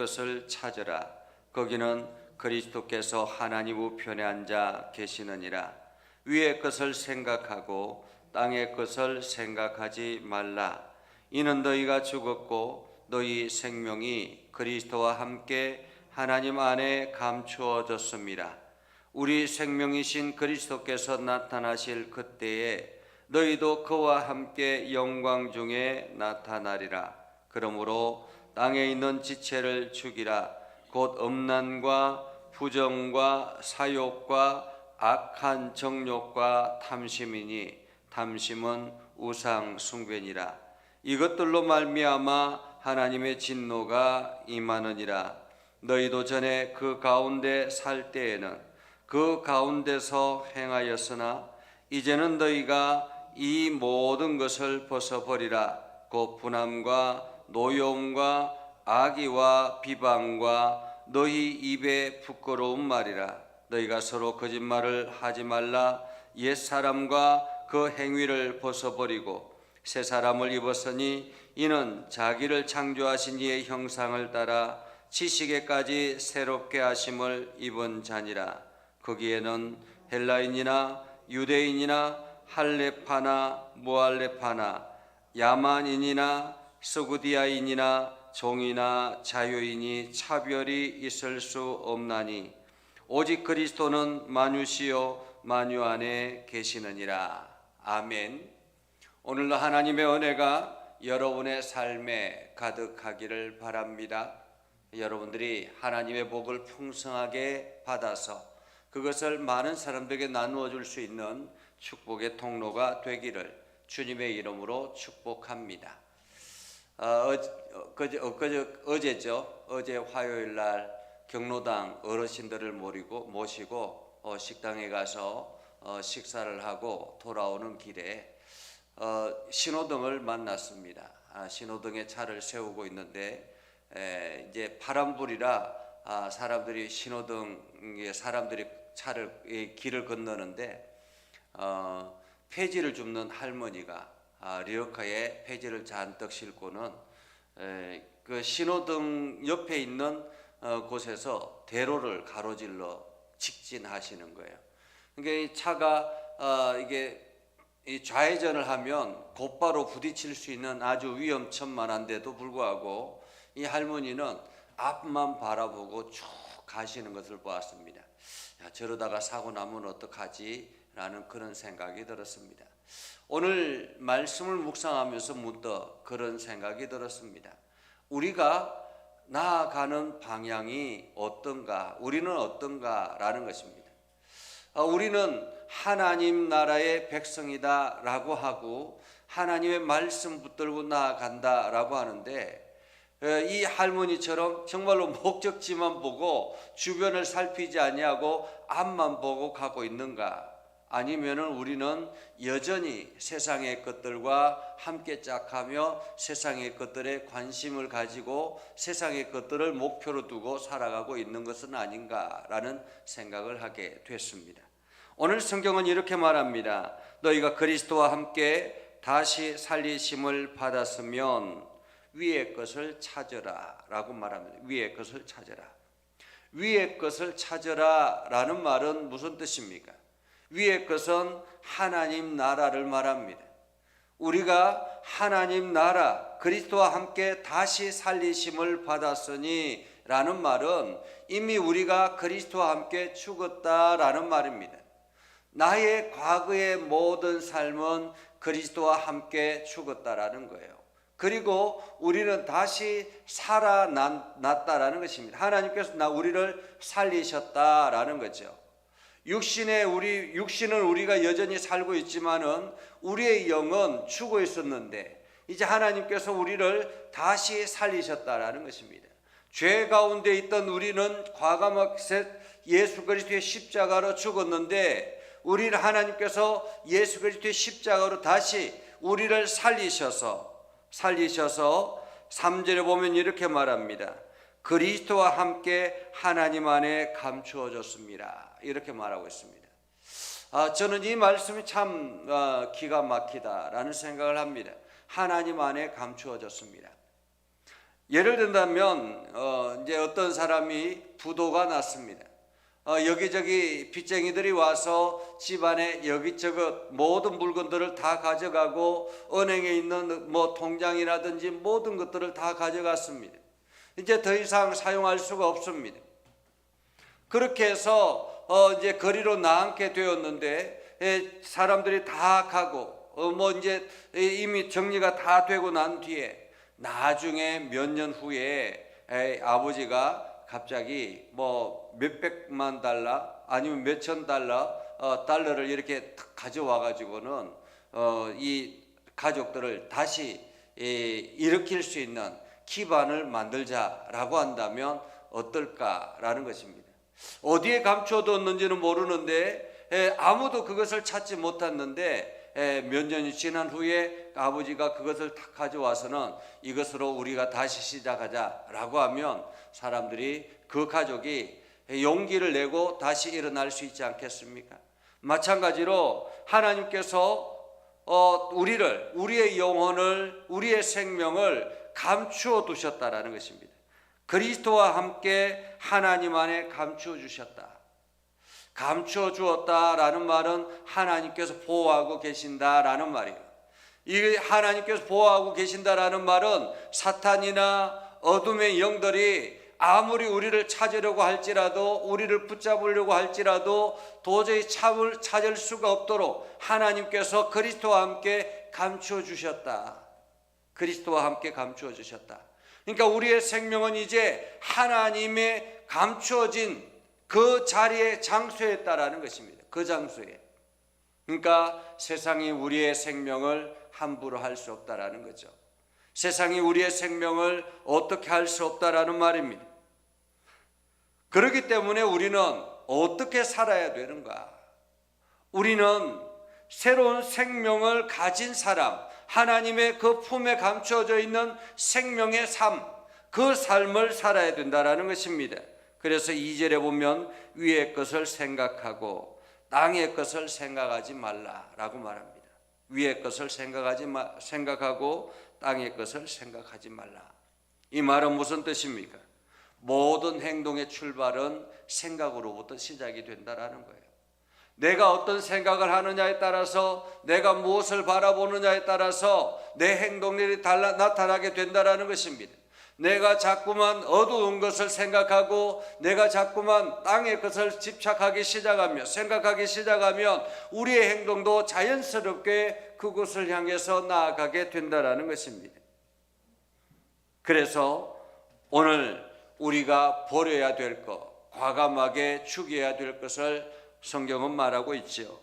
것을 찾으라. 거기는 그리스도께서 하나님 우편에 앉아 계시느니라. 위의 것을 생각하고 땅의 것을 생각하지 말라. 이는 너희가 죽었고 너희 생명이 그리스도와 함께 하나님 안에 감추어졌습니다. 우리 생명이신 그리스도께서 나타나실 그때에 너희도 그와 함께 영광 중에 나타나리라. 그러므로 땅에 있는 지체를 죽이라. 곧 음란과 부정과 사욕과 악한 정욕과 탐심이니 탐심은 우상 숭배니라. 이것들로 말미암아 하나님의 진노가 임하느니라. 너희도 전에 그 가운데 살 때에는 그 가운데서 행하였으나 이제는 너희가 이 모든 것을 벗어버리라 곧 분함과 노여움과 악의와 비방과 너희 입에 부끄러운 말이라. 너희가 서로 거짓말을 하지 말라. 옛 사람과 그 행위를 벗어버리고 새 사람을 입었으니 이는 자기를 창조하신 이의 형상을 따라 지식에까지 새롭게 하심을 입은 자니라. 거기에는 헬라인이나 유대인이나 할레파나 무할레파나 야만인이나 스구디아인이나 종이나 자유인이 차별이 있을 수 없나니 오직 그리스도는 만유시요 만유 안에 계시느니라. 아멘. 오늘도 하나님의 은혜가 여러분의 삶에 가득하기를 바랍니다. 여러분들이 하나님의 복을 풍성하게 받아서 그것을 많은 사람들에게 나누어 줄 수 있는 축복의 통로가 되기를 주님의 이름으로 축복합니다. 어, 어, 그제, 어, 그제, 어제죠. 어제 화요일 날 경로당 어르신들을 모시고, 모시고 어, 식당에 가서 어, 식사를 하고 돌아오는 길에 어, 신호등을 만났습니다. 아, 신호등에 차를 세우고 있는데 에, 이제 파란불이라 아, 사람들이 신호등에 사람들이 차를 이 길을 건너는데 어, 폐지를 줍는 할머니가 아, 리어카에 폐지를 잔뜩 싣고는 에, 그 신호등 옆에 있는 어, 곳에서 대로를 가로질러 직진하시는 거예요. 그러니까 이 차가 어, 이게 이 좌회전을 하면 곧바로 부딪힐 수 있는 아주 위험천만한데도 불구하고 이 할머니는 앞만 바라보고 쭉 가시는 것을 보았습니다. 야, 저러다가 사고 나면 어떡하지? 라는 그런 생각이 들었습니다. 오늘 말씀을 묵상하면서 문득 그런 생각이 들었습니다. 우리가 나아가는 방향이 어떤가, 우리는 어떤가라는 것입니다. 아, 우리는 하나님 나라의 백성이다 라고 하고 하나님의 말씀 붙들고 나아간다 라고 하는데 이 할머니처럼 정말로 목적지만 보고 주변을 살피지 아니하고 앞만 보고 가고 있는가? 아니면은 우리는 여전히 세상의 것들과 함께 짝하며 세상의 것들에 관심을 가지고 세상의 것들을 목표로 두고 살아가고 있는 것은 아닌가라는 생각을 하게 됐습니다. 오늘 성경은 이렇게 말합니다. 너희가 그리스도와 함께 다시 살리심을 받았으면 위의 것을 찾으라라고 말합니다. 위의 것을 찾으라. 위의 것을 찾으라라는 말은 무슨 뜻입니까? 위의 것은 하나님 나라를 말합니다. 우리가 하나님 나라 그리스도와 함께 다시 살리심을 받았으니 라는 말은 이미 우리가 그리스도와 함께 죽었다라는 말입니다. 나의 과거의 모든 삶은 그리스도와 함께 죽었다라는 거예요. 그리고 우리는 다시 살아났다라는 것입니다. 하나님께서 나 우리를 살리셨다라는 거죠. 육신의 우리 육신은 우리가 여전히 살고 있지만은 우리의 영은 죽어 있었는데 이제 하나님께서 우리를 다시 살리셨다라는 것입니다. 죄 가운데 있던 우리는 과감하게 예수 그리스도의 십자가로 죽었는데 우리를 하나님께서 예수 그리스도의 십자가로 다시 우리를 살리셔서 살리셔서 3절에 보면 이렇게 말합니다. 그리스도와 함께 하나님 안에 감추어졌습니다. 이렇게 말하고 있습니다. 아, 저는 이 말씀이 참 어, 기가 막히다라는 생각을 합니다. 하나님 안에 감추어졌습니다. 예를 든다면 어, 이제 어떤 사람이 부도가 났습니다. 어, 여기저기 빚쟁이들이 와서 집안에 여기저기 모든 물건들을 다 가져가고 은행에 있는 뭐 통장이라든지 모든 것들을 다 가져갔습니다. 이제 더 이상 사용할 수가 없습니다. 그렇게 해서 어, 이제 거리로 나앉게 되었는데 에, 사람들이 다 가고 어, 뭐 이제 이미 정리가 다 되고 난 뒤에 나중에 몇 년 후에 에, 아버지가 갑자기 뭐 몇백만 달러 아니면 몇천 달러 어, 달러를 이렇게 탁 가져와 가지고는 어, 이 가족들을 다시 에, 일으킬 수 있는 기반을 만들자라고 한다면 어떨까라는 것입니다. 어디에 감춰뒀는지는 모르는데 에, 아무도 그것을 찾지 못했는데 에, 몇 년이 지난 후에 아버지가 그것을 다 가져와서는 이것으로 우리가 다시 시작하자라고 하면 사람들이 그 가족이 용기를 내고 다시 일어날 수 있지 않겠습니까? 마찬가지로 하나님께서 어, 우리를 우리의 영혼을 우리의 생명을 감추어 두셨다라는 것입니다. 그리스도와 함께 하나님 안에 감추어 주셨다. 감추어 주었다라는 말은 하나님께서 보호하고 계신다라는 말이에요. 이 하나님께서 보호하고 계신다라는 말은 사탄이나 어둠의 영들이 아무리 우리를 찾으려고 할지라도 우리를 붙잡으려고 할지라도 도저히 참을 찾을 수가 없도록 하나님께서 그리스도와 함께 감추어 주셨다. 그리스도와 함께 감추어 주셨다. 그러니까 우리의 생명은 이제 하나님의 감추어진 그 자리에 장소에 있다라는 것입니다. 그 장소에. 그러니까 세상이 우리의 생명을 함부로 할 수 없다라는 거죠. 세상이 우리의 생명을 어떻게 할 수 없다라는 말입니다. 그렇기 때문에 우리는 어떻게 살아야 되는가? 우리는 새로운 생명을 가진 사람, 하나님의 그 품에 감추어져 있는 생명의 삶, 그 삶을 살아야 된다라는 것입니다. 그래서 2절에 보면 위의 것을 생각하고 땅의 것을 생각하지 말라라고 말합니다. 위의 것을 생각하지 마, 생각하고 땅의 것을 생각하지 말라. 이 말은 무슨 뜻입니까? 모든 행동의 출발은 생각으로부터 시작이 된다라는 거예요. 내가 어떤 생각을 하느냐에 따라서 내가 무엇을 바라보느냐에 따라서 내 행동들이 달라, 나타나게 된다라는 것입니다. 내가 자꾸만 어두운 것을 생각하고 내가 자꾸만 땅의 것을 집착하기 시작하며 생각하기 시작하면 우리의 행동도 자연스럽게 그곳을 향해서 나아가게 된다라는 것입니다. 그래서 오늘 우리가 버려야 될 것, 과감하게 죽여야 될 것을 성경은 말하고 있지요.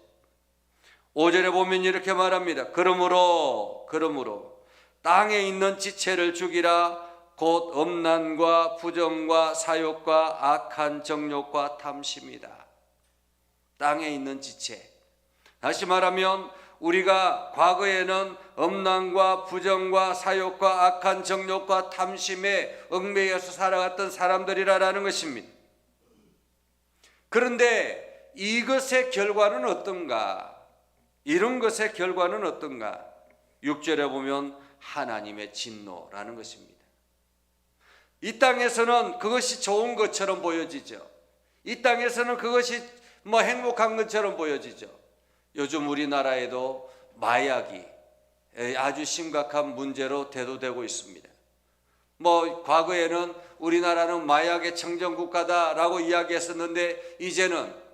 5절에 보면 이렇게 말합니다. 그러므로 그러므로 땅에 있는 지체를 죽이라 곧 엄난과 부정과 사욕과 악한 정욕과 탐심이다. 땅에 있는 지체. 다시 말하면 우리가 과거에는 엄난과 부정과 사욕과 악한 정욕과 탐심에 얽매여서 살아갔던 사람들이라는 것입니다. 그런데 이것의 결과는 어떤가? 이런 것의 결과는 어떤가? 6절에 보면 하나님의 진노라는 것입니다. 이 땅에서는 그것이 좋은 것처럼 보여지죠. 이 땅에서는 그것이 뭐 행복한 것처럼 보여지죠. 요즘 우리나라에도 마약이 아주 심각한 문제로 대두되고 있습니다. 뭐 과거에는 우리나라는 마약의 청정 국가다라고 이야기했었는데 이제는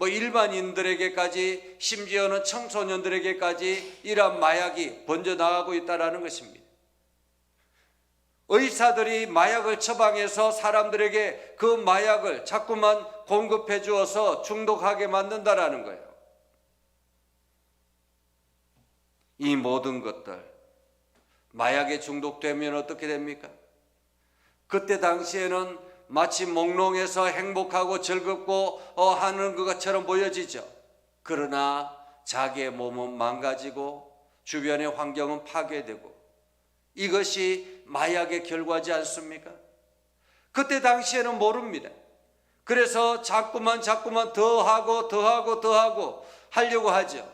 뭐 일반인들에게까지 심지어는 청소년들에게까지 이러한 마약이 번져 나가고 있다라는 것입니다. 의사들이 마약을 처방해서 사람들에게 그 마약을 자꾸만 공급해 주어서 중독하게 만든다라는 거예요. 이 모든 것들 마약에 중독되면 어떻게 됩니까? 그때 당시에는 마치 몽롱해서 행복하고 즐겁고 어, 하는 것처럼 보여지죠. 그러나 자기의 몸은 망가지고 주변의 환경은 파괴되고 이것이 마약의 결과지 않습니까? 그때 당시에는 모릅니다. 그래서 자꾸만 자꾸만 더 하고 더 하고 더 하고 하려고 하죠.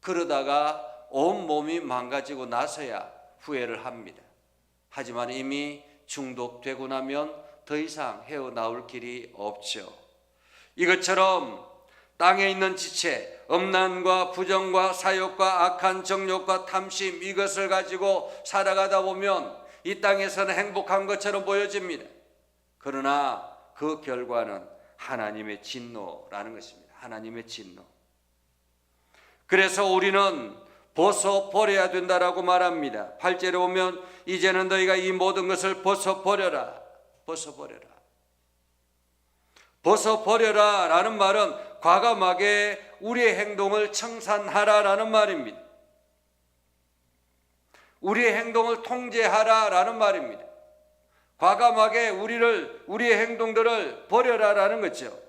그러다가 온 몸이 망가지고 나서야 후회를 합니다. 하지만 이미 중독되고 나면 더 이상 헤어나올 길이 없죠. 이것처럼 땅에 있는 지체, 음란과 부정과 사욕과 악한 정욕과 탐심 이것을 가지고 살아가다 보면 이 땅에서는 행복한 것처럼 보여집니다. 그러나 그 결과는 하나님의 진노라는 것입니다. 하나님의 진노. 그래서 우리는 벗어 버려야 된다라고 말합니다. 8절에 보면 이제는 너희가 이 모든 것을 벗어 버려라. 벗어 버려라. 벗어 버려라 라는 말은 과감하게 우리의 행동을 청산하라 라는 말입니다. 우리의 행동을 통제하라 라는 말입니다. 과감하게 우리를 우리의 행동들을 버려라 라는 거죠.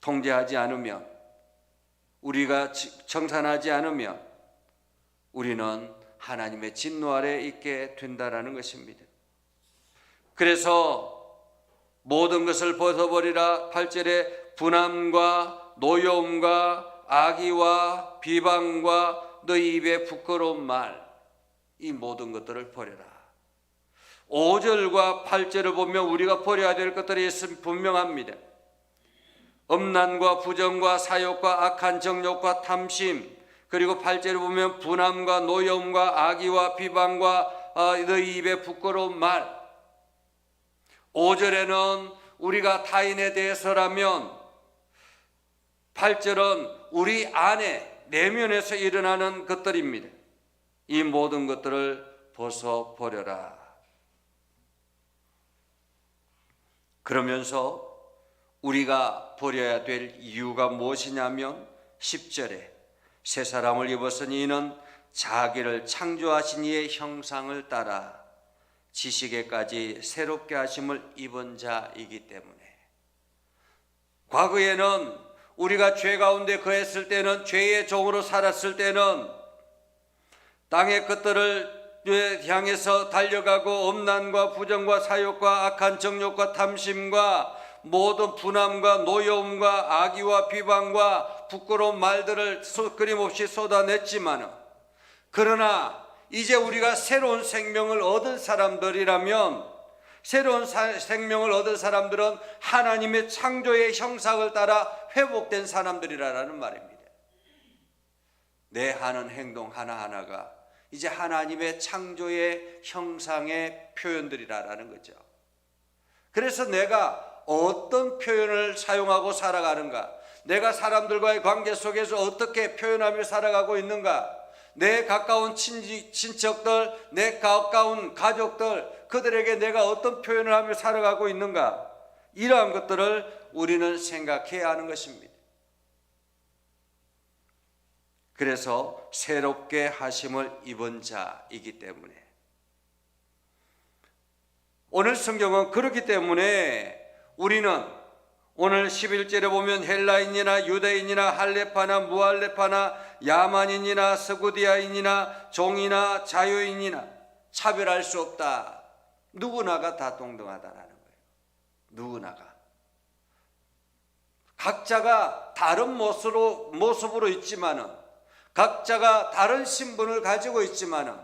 통제하지 않으면 우리가 청산하지 않으면 우리는 하나님의 진노 아래 있게 된다라는 것입니다. 그래서 모든 것을 벗어버리라 8절에 분함과 노여움과 악의와 비방과 너희 입에 부끄러운 말 이 모든 것들을 버려라. 5절과 8절을 보면 우리가 버려야 될 것들이 있으면 분명합니다. 음란과 부정과 사욕과 악한 정욕과 탐심 그리고 8절을 보면 분함과 노여움과 악의와 비방과 어, 너희 입에 부끄러운 말 5절에는 우리가 타인에 대해서라면 8절은 우리 안에 내면에서 일어나는 것들입니다. 이 모든 것들을 벗어 버려라. 그러면서 우리가 버려야 될 이유가 무엇이냐면 10절에 새 사람을 입었으니 이는 자기를 창조하신 이의 형상을 따라 지식에까지 새롭게 하심을 입은 자이기 때문에. 과거에는 우리가 죄 가운데 거했을 때는 죄의 종으로 살았을 때는 땅의 것들을 향해서 달려가고 음란과 부정과 사욕과 악한 정욕과 탐심과 모든 분함과 노여움과 악의와 비방과 부끄러운 말들을 끊임없이 쏟아냈지만 그러나 이제 우리가 새로운 생명을 얻은 사람들이라면 새로운 생명을 얻은 사람들은 하나님의 창조의 형상을 따라 회복된 사람들이라는 말입니다. 내 하는 행동 하나하나가 이제 하나님의 창조의 형상의 표현들이라는 거죠. 그래서 내가 어떤 표현을 사용하고 살아가는가? 내가 사람들과의 관계 속에서 어떻게 표현하며 살아가고 있는가? 내 가까운 친지, 친척들, 내 가까운 가족들, 그들에게 내가 어떤 표현을 하며 살아가고 있는가? 이러한 것들을 우리는 생각해야 하는 것입니다. 그래서 새롭게 하심을 입은 자이기 때문에 오늘 성경은 그렇기 때문에 우리는 오늘 11절에 보면 헬라인이나 유대인이나 할레파나 무할레파나 야만인이나 서구디아인이나 종이나 자유인이나 차별할 수 없다. 누구나가 다 동등하다라는 거예요. 누구나가. 각자가 다른 모습으로, 모습으로 있지만은 각자가 다른 신분을 가지고 있지만은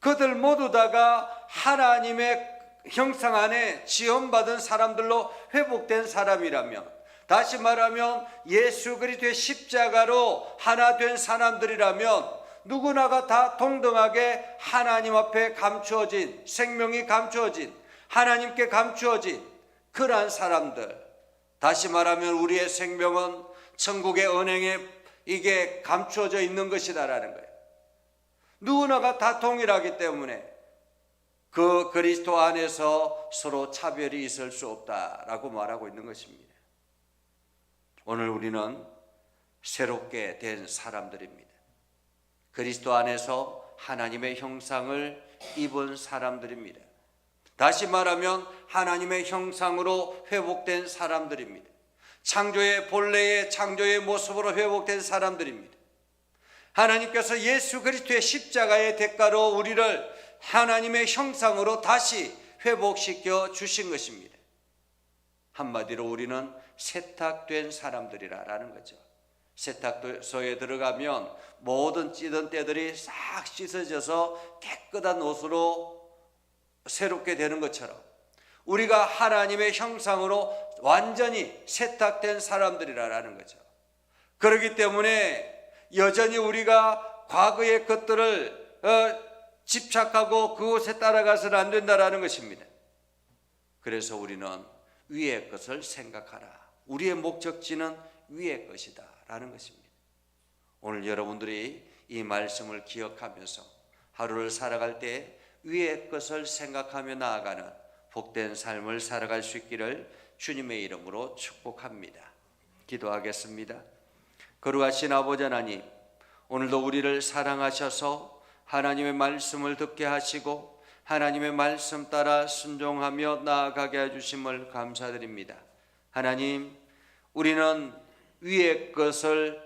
그들 모두 다가 하나님의 형상 안에 지원받은 사람들로 회복된 사람이라면 다시 말하면 예수 그리스도의 십자가로 하나 된 사람들이라면 누구나가 다 동등하게 하나님 앞에 감추어진 생명이 감추어진 하나님께 감추어진 그러한 사람들 다시 말하면 우리의 생명은 천국의 은행에 이게 감추어져 있는 것이다라는 거예요. 누구나가 다 동일하기 때문에 그 그리스도 안에서 서로 차별이 있을 수 없다라고 말하고 있는 것입니다. 오늘 우리는 새롭게 된 사람들입니다. 그리스도 안에서 하나님의 형상을 입은 사람들입니다. 다시 말하면 하나님의 형상으로 회복된 사람들입니다. 창조의 본래의 창조의 모습으로 회복된 사람들입니다. 하나님께서 예수 그리스도의 십자가의 대가로 우리를 하나님의 형상으로 다시 회복시켜 주신 것입니다. 한마디로 우리는 세탁된 사람들이라는 거죠. 세탁소에 들어가면 모든 찌든 때들이 싹 씻어져서 깨끗한 옷으로 새롭게 되는 것처럼 우리가 하나님의 형상으로 완전히 세탁된 사람들이라는 거죠. 그렇기 때문에 여전히 우리가 과거의 것들을 어, 집착하고 그곳에 따라가서는 안 된다라는 것입니다. 그래서 우리는 위의 것을 생각하라. 우리의 목적지는 위의 것이다 라는 것입니다. 오늘 여러분들이 이 말씀을 기억하면서 하루를 살아갈 때 위의 것을 생각하며 나아가는 복된 삶을 살아갈 수 있기를 주님의 이름으로 축복합니다. 기도하겠습니다. 거룩하신 아버지 하나님, 오늘도 우리를 사랑하셔서 하나님의 말씀을 듣게 하시고 하나님의 말씀 따라 순종하며 나아가게 해주심을 감사드립니다. 하나님, 우리는 위의 것을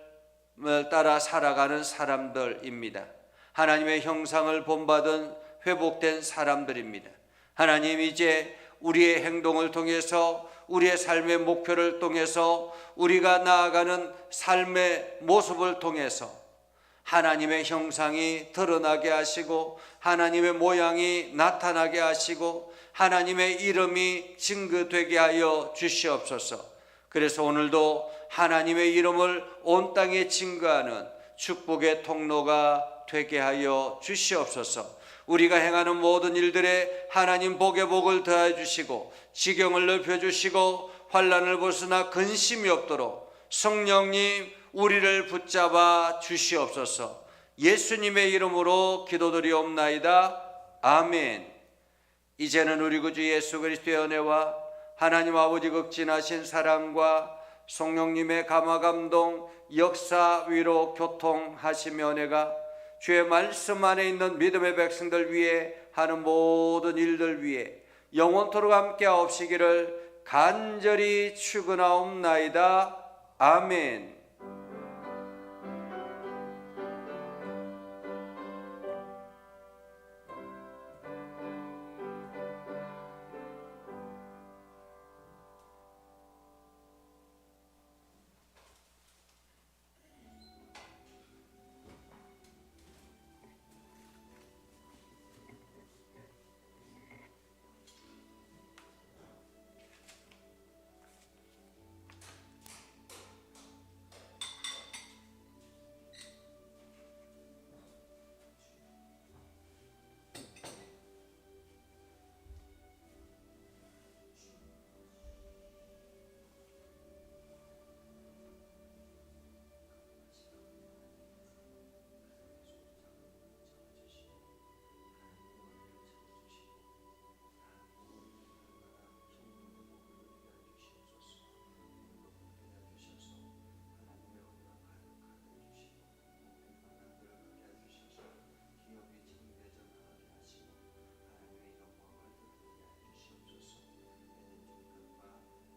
따라 살아가는 사람들입니다. 하나님의 형상을 본받은 회복된 사람들입니다. 하나님 이제 우리의 행동을 통해서 우리의 삶의 목표를 통해서 우리가 나아가는 삶의 모습을 통해서 하나님의 형상이 드러나게 하시고 하나님의 모양이 나타나게 하시고 하나님의 이름이 증거되게 하여 주시옵소서. 그래서 오늘도 하나님의 이름을 온 땅에 증거하는 축복의 통로가 되게 하여 주시옵소서. 우리가 행하는 모든 일들에 하나님 복의 복을 더해 주시고 지경을 넓혀 주시고 환란을 벗어나 근심이 없도록 성령님 우리를 붙잡아 주시옵소서. 예수님의 이름으로 기도드리옵나이다. 아멘. 이제는 우리 구주 예수 그리스도의 은혜와 하나님 아버지 극진하신 사랑과 성령님의 감화 감동 역사 위로 교통하시며 은혜가 주의 말씀 안에 있는 믿음의 백성들 위해 하는 모든 일들 위해 영원토록 함께 하옵시기를 간절히 축원하옵나이다. 아멘.